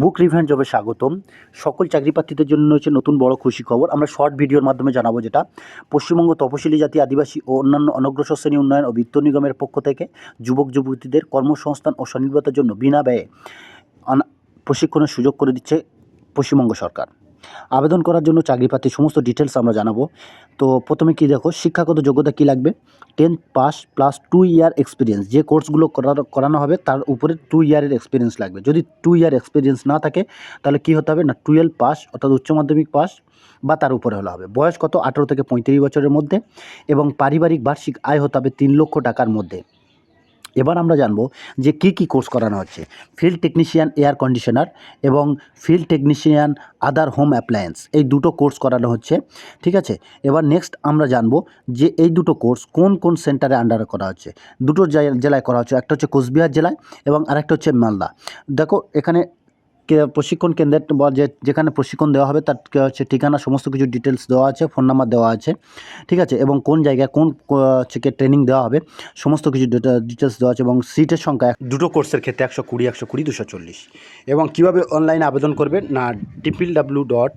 বুক রিভেন্ট জবে স্বাগতম। সকল চাকরিপ্রার্থীদের জন্য হচ্ছে নতুন বড় খুশি খবর। আমরা শর্ট ভিডিওর মাধ্যমে জানাব যেটা। পশ্চিমবঙ্গ তপশিলি জাতি, আদিবাসী ও অন্যান্য অনগ্রসর শ্রেণি উন্নয়ন ও বিত্ত নিগমের পক্ষ থেকে যুবক, যুবতীদের কর্মসংস্থান ও স্বনির্ভরতার জন্য বিনা ব্যয়ে প্রশিক্ষণের সুযোগ করে দিচ্ছে পশ্চিমবঙ্গ সরকার। আবেদন করার জন্য চাকরি সমস্ত ডিটেলস আমরা জানাব। তো প্রথমে কি দেখো, শিক্ষাগত যোগ্যতা কী লাগবে? Tenth pass plus two year experience যে কোর্সগুলো করানো করানো হবে তার উপরে টু ইয়ারের এক্সপিরিয়েন্স লাগবে। যদি টু ইয়ার এক্সপিরিয়েন্স না থাকে, তাহলে কী হতে হবে না টুয়েলভ পাস অর্থাৎ উচ্চ মাধ্যমিক পাস বা তার উপরে হলে হবে। বয়স কত? আঠেরো থেকে পঁয়ত্রিশ বছরের মধ্যে এবং পারিবারিক বার্ষিক আয় হতে হবে তিন লক্ষ টাকার মধ্যে। এবার আমরা জানব যে কি কি কোর্স করানো হচ্ছে। ফিল্ড টেকনিশিয়ান এয়ার কন্ডিশনার এবং field technician other home appliance এই দুটো কোর্স করানো হচ্ছে, ঠিক আছে? এবার নেক্সট আমরা জানব যে এই দুটো কোর্স কোন কোন সেন্টারে আন্ডারে করা হচ্ছে। দুটো জেলায় করা হচ্ছে, একটা হচ্ছে কোচবিহার জেলায় এবং আরেকটা হচ্ছে মালদা। দেখো, এখানে প্রশিক্ষণ কেন্দ্রের বা যে, যেখানে প্রশিক্ষণ দেওয়া হবে তার হচ্ছে ঠিকানা, সমস্ত কিছু ডিটেলস দেওয়া আছে ফোন নাম্বার দেওয়া আছে, ঠিক আছে? এবং কোন জায়গায় কোন হচ্ছে ট্রেনিং দেওয়া হবে, সমস্ত কিছু ডিটেলস দেওয়া আছে এবং সিটের সংখ্যা দুটো কোর্সের ক্ষেত্রে একশো কুড়ি একশো কুড়ি, দুশো চল্লিশ। এবং কীভাবে অনলাইনে আবেদন করবে না টিপিল W dot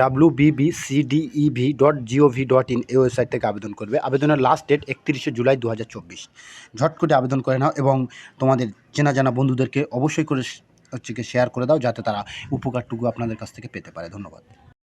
W BBCDEV dot GOV dot in এই ওয়েবসাইট থেকে আবেদন করবে। আবেদনের লাস্ট ডেট একত্রিশে জুলাই দু হাজার চব্বিশ। ঝট করে আবেদন করে নাও এবং তোমাদের চেনা জানা বন্ধুদেরকে অবশ্যই করে হচ্ছে শেয়ার করে দাও যাতে তারা উপকারটুকু আপনাদের কাছ থেকে পেতে পারে। ধন্যবাদ।